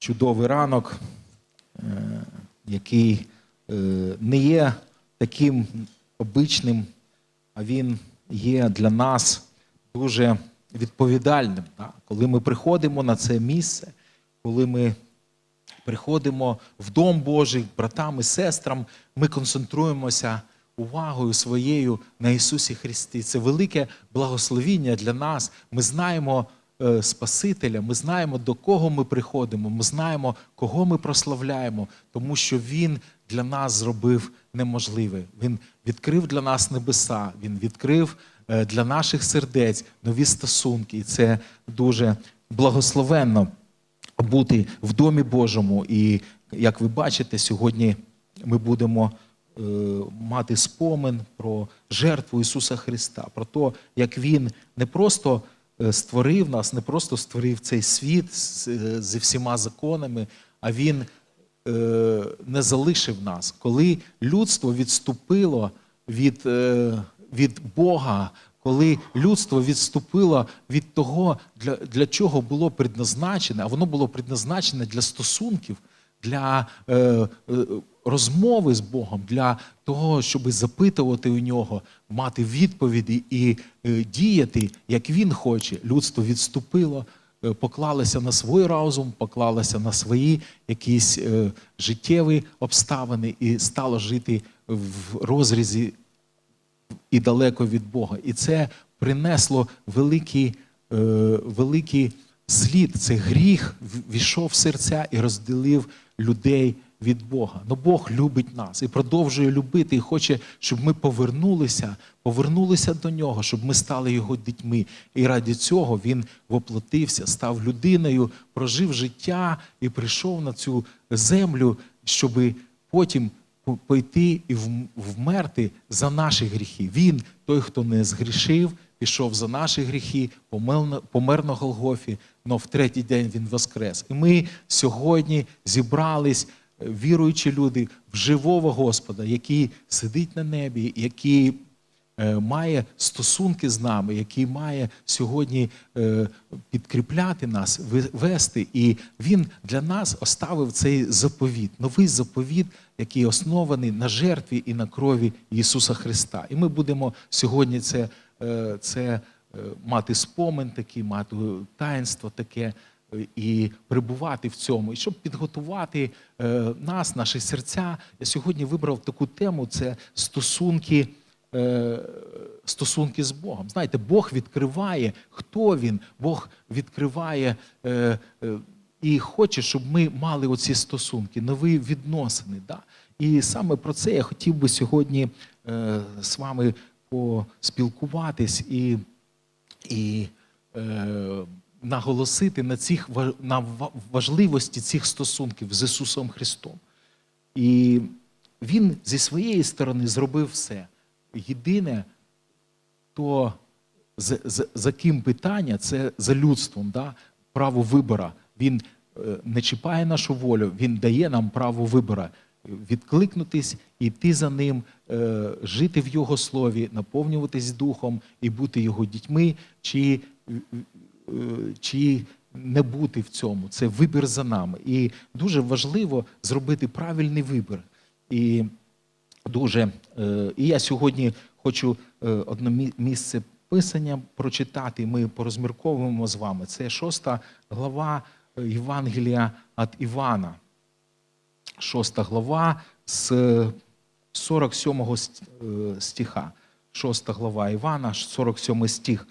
чудовий ранок, е, який е, не є таким обичним, а він є для нас дуже відповідальним. Коли ми приходимо на це місце, коли ми приходимо в Дом Божий, братам і сестрам, ми концентруємося увагою своєю на Ісусі Христі. Це велике благословіння для нас. Ми знаємо Спасителя, ми знаємо, до кого ми приходимо, ми знаємо, кого ми прославляємо, тому що Він для нас зробив неможливе. Він відкрив для нас небеса, Він відкрив е, для наших сердець нові стосунки. І це дуже благословенно бути в домі Божому. І як ви бачите, сьогодні ми будемо е, мати спомин про жертву Ісуса Христа, про те, як Він не просто е, створив нас, не просто створив цей світ е, зі всіма законами, а Він е, не залишив нас. Коли людство відступило від, е, від Бога, коли людство відступило від того, для, для чого було предназначене, а воно було предназначене для стосунків, для е, е, розмови з Богом, для того, щоб запитувати у нього, мати відповіді і е, діяти, як він хоче. Людство відступило, е, поклалося на свій розум, поклалося на свої якісь е, життєві обставини і стало жити в розрізі і далеко від Бога. І це принесло великий, великий слід. Це гріх війшов в серця і розділив людей від Бога. Но Бог любить нас і продовжує любити, і хоче, щоб ми повернулися, повернулися до нього, щоб ми стали його дітьми. І раді цього він воплотився, став людиною, прожив життя і прийшов на цю землю, щоби потім пойти і вмерти за наші гріхи. Він, той, хто не згрішив, пішов за наші гріхи, помер на- Голгофі, але в третій день він воскрес. І ми сьогодні зібрались, віруючі люди, в живого Господа, який сидить на небі, який е, має стосунки з нами, який має сьогодні е, підкріпляти нас, вести. І він для нас оставив цей заповіт, новий заповіт, який оснований на жертві і на крові Ісуса Христа. І ми будемо сьогодні це, е, це мати спомин такий, мати таїнство таке. І перебувати в цьому, і щоб підготувати е, нас, наші серця. Я сьогодні вибрав таку тему: це стосунки е, стосунки з Богом. Знаєте, Бог відкриває, хто він, Бог відкриває е, і хоче, щоб ми мали оці стосунки, нові відносини. Да? І саме про це я хотів би сьогодні з вами поспілкуватись і, і наголосити на, цих, на важливості цих стосунків з Ісусом Христом. І він зі своєї сторони зробив все. Єдине, то за, за, за ким питання, це за людством, да? право вибора. Він е, не чіпає нашу волю, він дає нам право вибора. Відкликнутись, йти за ним, е, жити в Його слові, наповнюватись духом і бути його дітьми, чи, чи не бути в цьому. Це вибір за нами. І дуже важливо зробити правильний вибір. І дуже. е, І я сьогодні хочу е, одне місце писання прочитати. Ми порозмірковуємо з вами. Це шоста глава е, Євангелія від Івана. Шоста глава з 47 ст- е, стиха. Шоста глава Івана, 47 стих.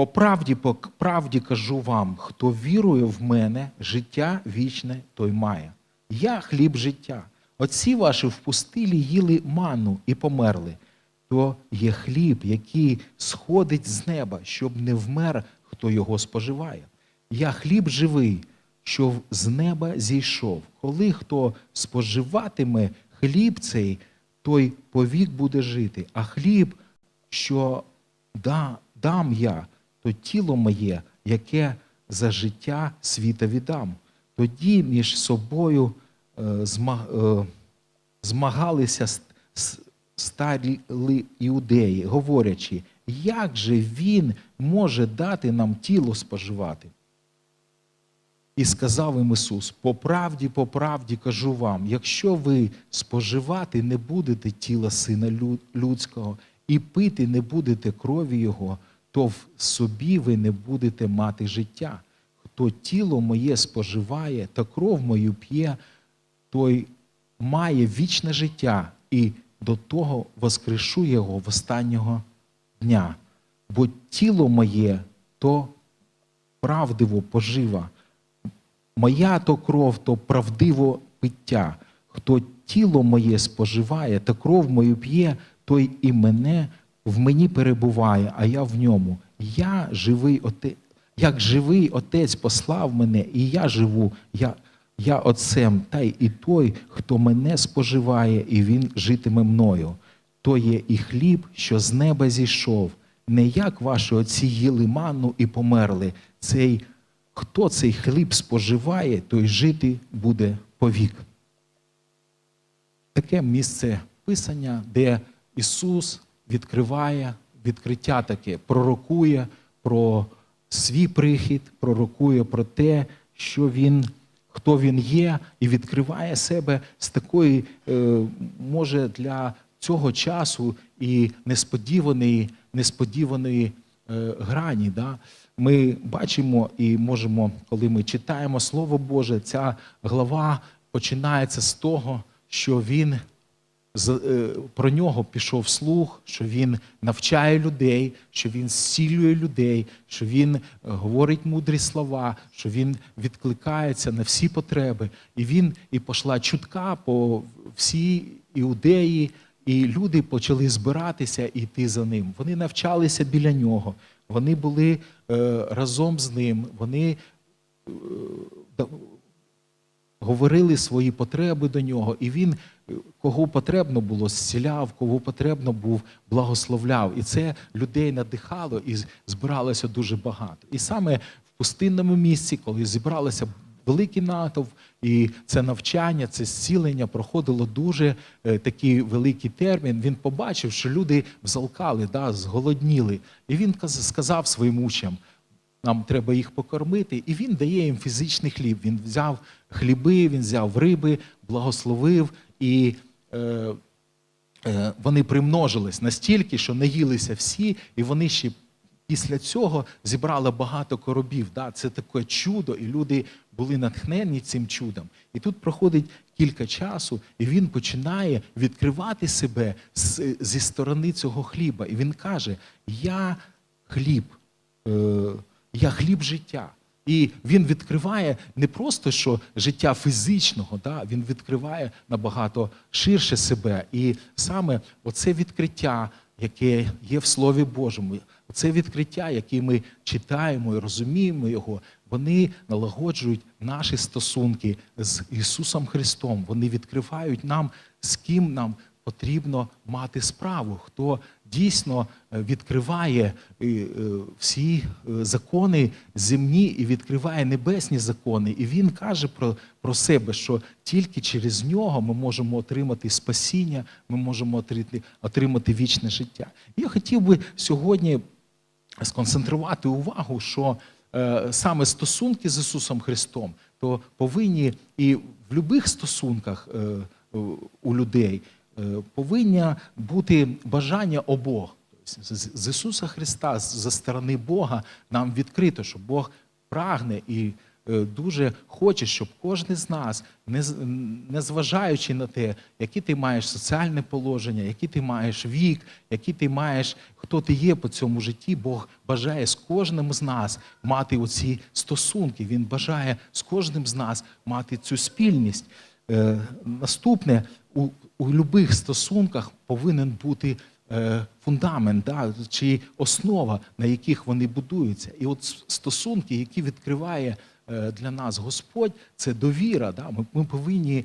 По правді, по правді кажу вам, хто вірує в мене, життя вічне той має. Я хліб життя. Отці ваші в пустилі їли ману і померли. То є хліб, який сходить з неба, щоб не вмер, хто його споживає. Я хліб живий, що з неба зійшов. Коли хто споживатиме хліб цей, той повік буде жити. А хліб, що да, дам я, то тіло моє, яке за життя світа віддам. Тоді між собою е, е, змагалися старі іудеї, говорячи, як же він може дати нам тіло споживати? І сказав їм Ісус: по правді, по правді кажу вам, якщо ви споживати не будете тіла Сина Людського і пити не будете крові Його, то в собі ви не будете мати життя. Хто тіло моє споживає та кров мою п'є, той має вічне життя, і до того воскрешу його в останнього дня. Бо тіло моє то правдиво пожива, моя то кров, то правдиво пиття. Хто тіло моє споживає та кров мою п'є, той і мене в мені перебуває, а я в ньому. Я живий отець, як живий отець послав мене, і я живу, я, я отцем, та й і той, хто мене споживає, і він житиме мною. То є і хліб, що з неба зійшов, не як ваші отці їли манну і померли. Цей, хто цей хліб споживає, той жити буде повік. Таке місце писання, де Ісус відкриває відкриття таке, пророкує про свій прихід, пророкує про те, що Він, хто Він є, і відкриває себе з такої, е, може, для цього часу і несподіваної, несподіваної грані. Да? Ми бачимо і можемо, коли ми читаємо Слово Боже, ця глава починається з того, що він про нього пішов слух, що він навчає людей, що він зцілює людей, що він е, говорить мудрі слова, що він відкликається на всі потреби. І він і пішла чутка по всій іудеї, і люди почали збиратися і йти за ним. Вони навчалися біля нього, вони були е, разом з ним, вони е, говорили свої потреби до нього, і він кого потрібно було зціляв, кого потрібно був благословляв. І це людей надихало і збиралося дуже багато. І саме в пустинному місці, коли зібралося великий натовп, і це навчання, це зцілення проходило дуже е, такий великий термін. Він побачив, що люди взалкали, да, зголодніли. І він каз- сказав своїм учням, нам треба їх покормити. І він дає їм фізичний хліб. Він взяв хліби, він взяв риби, благословив, і е, е, вони примножились настільки, що наїлися всі, і вони ще після цього зібрали багато коробів. Да? Це таке чудо, і люди були натхнені цим чудом. І тут проходить кілька часу, і він починає відкривати себе зі сторони цього хліба. І він каже: Я хліб, е, я хліб життя. І він відкриває не просто що життя фізичного, да, він відкриває набагато ширше себе. І саме оце відкриття, яке є в Слові Божому, це відкриття, яке ми читаємо і розуміємо його, вони налагоджують наші стосунки з Ісусом Христом. Вони відкривають нам, з ким нам потрібно мати справу, хто дійсно е, відкриває е, е, всі закони земні і відкриває небесні закони. І він каже про, про себе, що тільки через нього ми можемо отримати спасіння, ми можемо отримати, отримати вічне життя. Я хотів би сьогодні сконцентрувати увагу, що саме стосунки з Ісусом Христом, то повинні і в будь-яких стосунках у людей е, повинні бути бажання обох. Тобто з, Ісуса Христа, з- зі сторони Бога, нам відкрито, що Бог прагне і е, дуже хоче, щоб кожен з нас, не, зважаючи на те, яке ти маєш соціальне положення, який ти маєш вік, який ти маєш, хто ти є по цьому житті, Бог бажає з кожним з нас мати оці стосунки. Він бажає з кожним з нас мати цю спільність. Е, наступне, у, у будь-яких стосунках повинен бути е, фундамент, да, чи основа, на яких вони будуються. І от стосунки, які відкриває е, для нас Господь, це довіра. Да? Ми, ми повинні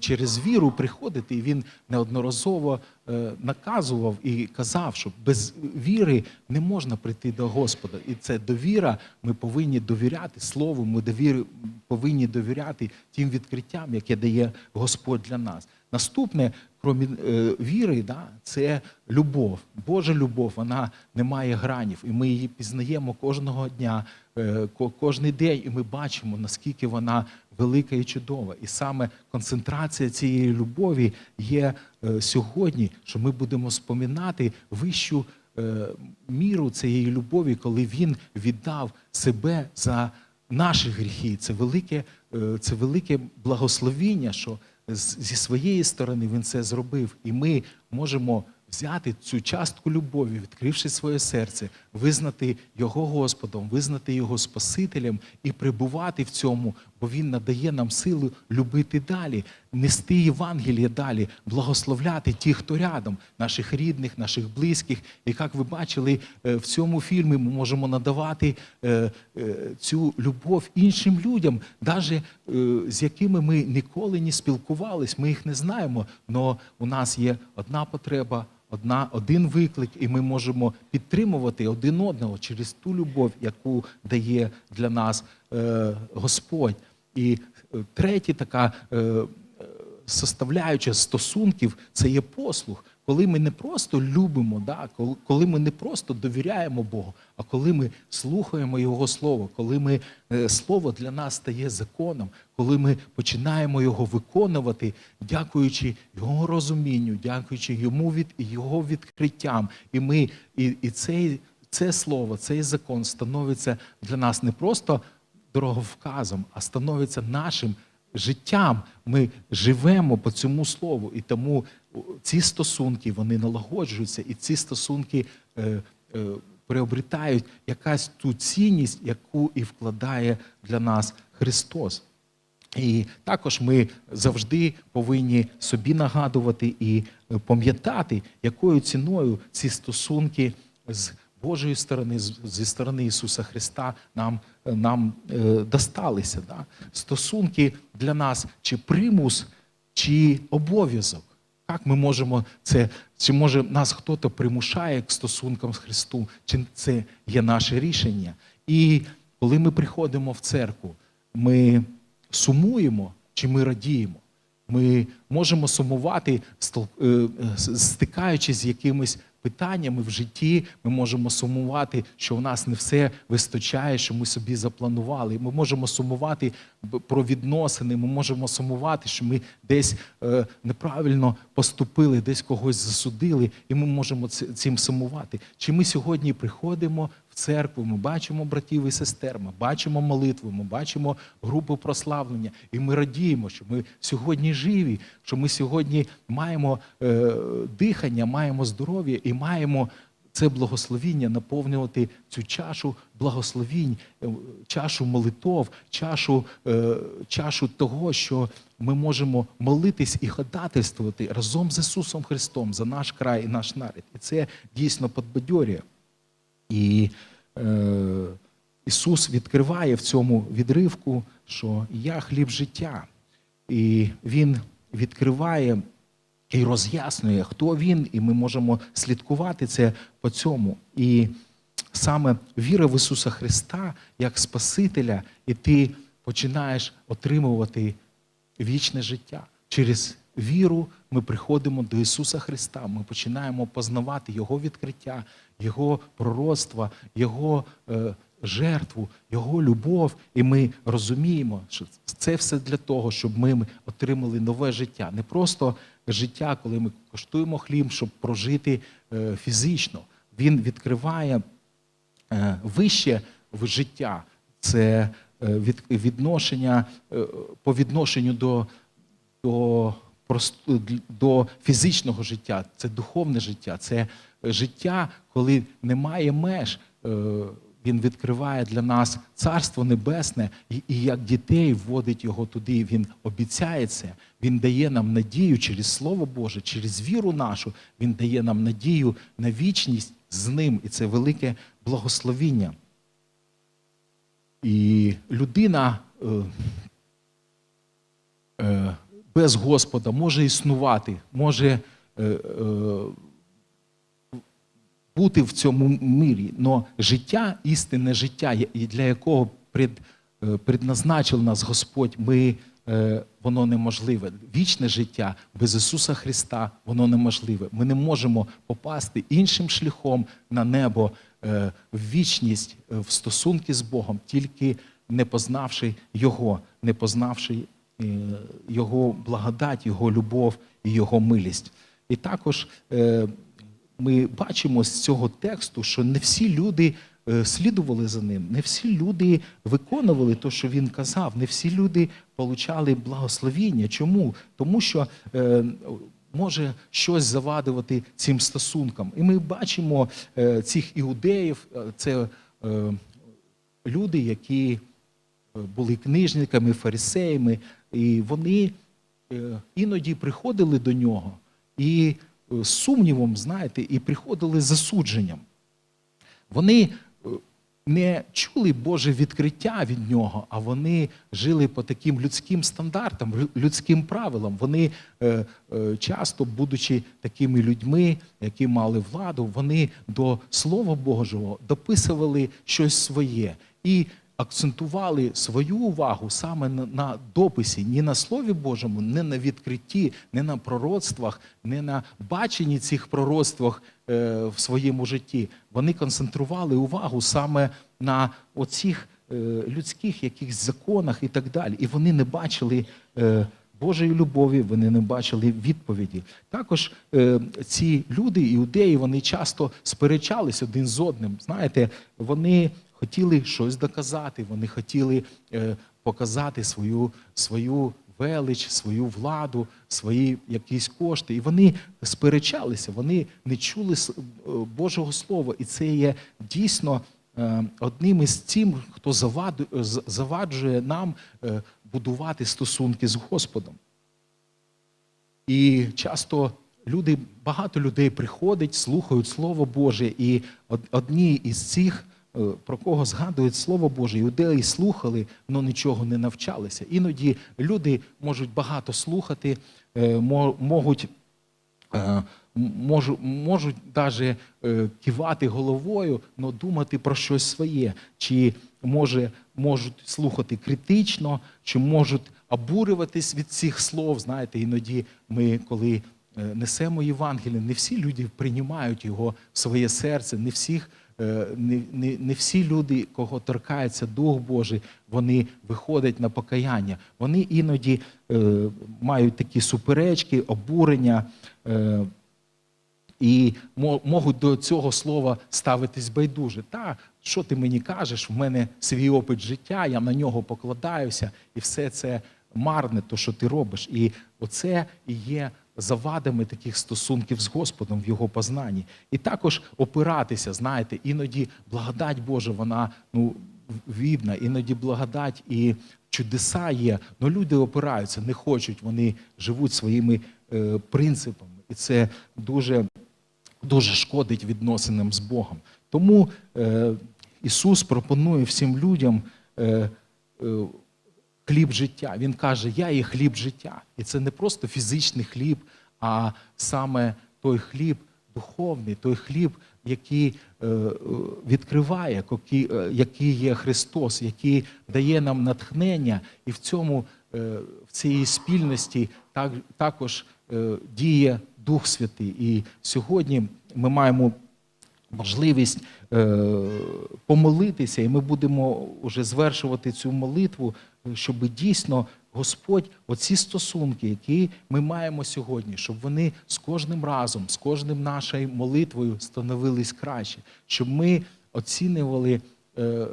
через віру приходити. І він неодноразово е, наказував і казав, що без віри не можна прийти до Господа. І це довіра. Ми повинні довіряти Слову, ми довіри, повинні довіряти тим відкриттям, яке дає Господь для нас. Наступне, промін е, віри, да, це любов. Божа любов, вона не має гранів. І ми її пізнаємо кожного дня, е, кожний день, і ми бачимо, наскільки вона велика і чудова. І саме концентрація цієї любові є е, сьогодні, що ми будемо споминати вищу е, міру цієї любові, коли він віддав себе за наші гріхи. Це велике, е, це велике благословіння, що зі своєї сторони він це зробив. І ми можемо взяти цю частку любові, відкривши своє серце, визнати його Господом, визнати його Спасителем і прибувати в цьому, бо Він надає нам силу любити далі, нести Євангеліє далі, благословляти ті, хто рядом, наших рідних, наших близьких. І як ви бачили е, в цьому фільмі, ми можемо надавати е, е, цю любов іншим людям, навіть з якими ми ніколи не спілкувались, ми їх не знаємо. але у нас є одна потреба. Одна, один виклик, і ми можемо підтримувати один одного через ту любов, яку дає для нас е, Господь. І е, третя така е, е, составляюча стосунків це є послуг. Коли ми не просто любимо, да, коли- ми не просто довіряємо Богу, а коли ми слухаємо Його Слово, коли ми, е, Слово для нас стає законом, коли ми починаємо його виконувати, дякуючи Його розумінню, дякуючи йому від Його відкриттям. І ми, і, і цей, це слово, цей закон становиться для нас не просто дороговказом, а становиться нашим життям. Ми живемо по цьому слову, і тому ці стосунки вони налагоджуються, і ці стосунки е, е, приобретають якась ту цінність, яку і вкладає для нас Христос. І також ми завжди повинні собі нагадувати і е, пам'ятати, якою ціною ці стосунки з Божої сторони, зі сторони Ісуса Христа нам, е, нам е, досталися. Да? Стосунки для нас чи примус, чи обов'язок. Як ми можемо це, чи може нас хтось примушає к стосункам з Христом, чи це є наше рішення? І коли ми приходимо в церкву, ми сумуємо чи ми радіємо. Ми можемо сумувати, е, стикаючись з якимись питаннями в житті, ми можемо сумувати, що в нас не все вистачає, що ми собі запланували. Ми можемо сумувати про відносини, ми можемо сумувати, що ми десь е, неправильно поступили, десь когось засудили, і ми можемо цим сумувати. Чи ми сьогодні приходимо в церкву, ми бачимо братів і сестер, ми бачимо молитву, ми бачимо групу прославлення, і ми радіємо, що ми сьогодні живі, що ми сьогодні маємо е, дихання, маємо здоров'я і маємо це благословіння наповнювати цю чашу благословінь, е, чашу молитов, чашу, е, чашу того, що ми можемо молитись і ходатайствувати разом з Ісусом Христом за наш край і наш народ. І це дійсно подбадьорює. І е, Ісус відкриває в цьому відривку, що я хліб життя. І Він відкриває і роз'яснює, хто він, і ми можемо слідкувати це по цьому. І саме віра в Ісуса Христа як Спасителя, і ти починаєш отримувати вічне життя. Через віру ми приходимо до Ісуса Христа. Ми починаємо познавати Його відкриття, Його пророцтва, Його е, жертву, Його любов. І ми розуміємо, що це все для того, щоб ми отримали нове життя. Не просто життя, коли ми коштуємо хліб, щоб прожити е, фізично. Він відкриває е, вище в життя. Це е, від, відношення е, по відношенню до, до, до фізичного життя, це духовне життя, це життя, коли немає меж. Е, Він відкриває для нас царство небесне, і, і як дітей вводить його туди. Він обіцяє це. Він дає нам надію через Слово Боже, через віру нашу. Він дає нам надію на вічність з ним, і це велике благословіння. І людина е, е, без Господа може існувати, може е, е, бути в цьому мирі. але життя, істинне життя, для якого пред, е, предназначив нас Господь, ми е, воно неможливе. Вічне життя без Ісуса Христа воно неможливе. Ми не можемо попасти іншим шляхом на небо е, в вічність, е, в стосунки з Богом, тільки не познавши Його, не познавши Його благодать, Його любов і Його милість. І також е, ми бачимо з цього тексту, що не всі люди е, слідували за ним, не всі люди виконували те, що він казав, не всі люди получали благословіння. Чому? Тому що е, може щось завадувати цим стосункам. І ми бачимо е, цих іудеїв, е, це е, люди, які е, були книжниками, фарисеями, і вони е, іноді приходили до нього і е, з сумнівом, знаєте, і приходили з засудженням. Вони е, не чули Боже відкриття від нього, а вони жили по таким людським стандартам, людським правилам. Вони часто, будучи такими людьми, які мали владу, вони до Слова Божого дописували щось своє і акцентували свою увагу саме на, на дописі, ні на Слові Божому, не на відкритті, не на пророцтвах, не на баченні цих пророцтвах е, в своєму житті. Вони концентрували увагу саме на оцих е, людських якихось законах і так далі. І вони не бачили. Е, Божої любові, вони не бачили відповіді. Також е, ці люди, іудеї, вони часто сперечались один з одним. Знаєте, вони хотіли щось доказати, вони хотіли е, показати свою, свою велич, свою владу, свої якісь кошти. І вони сперечалися, вони не чули е, Божого Слова. І це є дійсно е, одним із тим, хто заваджує нам будувати стосунки з Господом. І часто люди, багато людей приходять, слухають Слово Боже, і одні із цих, про кого згадують Слово Боже, іудеї слухали, але нічого не навчалися. Іноді люди можуть багато слухати, е, можуть е, можу, можуть навіть кивати головою, але думати про щось своє. Чи може, можуть слухати критично, чи можуть обурюватись від цих слов. Знаєте, іноді ми, коли е, несемо Євангеліє, не всі люди приймають його в своє серце, не всіх. Е, Не, не, не всі люди, кого торкається Дух Божий, вони виходять на покаяння. Вони іноді е, мають такі суперечки, обурення. Е, і мо- можуть до цього слова ставитись байдуже. Та що ти мені кажеш? В мене свій опит життя, я на нього покладаюся, і все це марне, то що ти робиш. І оце і є завадами таких стосунків з Господом в його познанні. І також опиратися, знаєте, іноді благодать Божа, вона ну відна, іноді благодать і чудеса є. але люди опираються, не хочуть, вони живуть своїми е, принципами. І це дуже дуже шкодить відносинам з Богом. Тому е, Ісус пропонує всім людям е, е, хліб життя. Він каже, я є хліб життя. І це не просто фізичний хліб, а саме той хліб духовний, той хліб, який е, відкриває, е, який є Христос, який дає нам натхнення, і в цьому е, в цій спільності так, також діє Дух Святий. І сьогодні ми маємо можливість е, помолитися, і ми будемо вже звершувати цю молитву, щоб дійсно Господь, оці стосунки, які ми маємо сьогодні, щоб вони з кожним разом, з кожним нашою молитвою становились краще, щоб ми оцінювали е,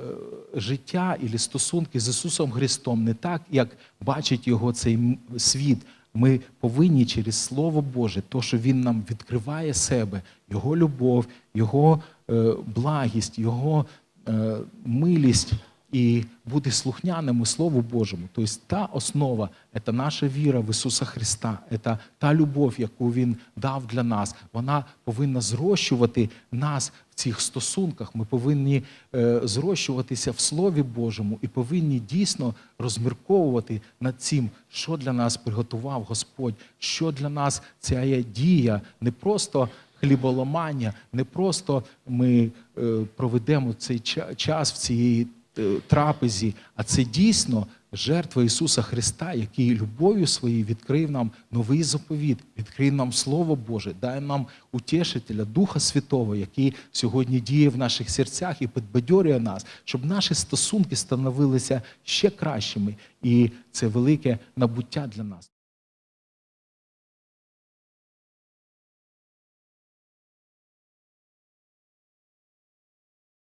життя і стосунки з Ісусом Христом не так, як бачить його цей світ. Ми повинні через Слово Боже, то, що Він нам відкриває себе, Його любов, Його е, благість, Його е, милість і бути слухняними Слову Божому. Тобто та основа це наша віра в Ісуса Христа, це та любов, яку Він дав для нас. Вона повинна зрощувати нас в цих стосунках. Ми повинні е, зрощуватися в Слові Божому і повинні дійсно розмірковувати над цим, що для нас приготував Господь, що для нас ця дія, не просто хліболомання, не просто ми е, проведемо цей час в цій е, трапезі, а це дійсно жертва Ісуса Христа, який любов'ю своєю відкрив нам новий заповіт, відкрив нам Слово Боже, дай нам утішителя, Духа Святого, який сьогодні діє в наших серцях і підбадьорює нас, щоб наші стосунки становилися ще кращими. І це велике набуття для нас.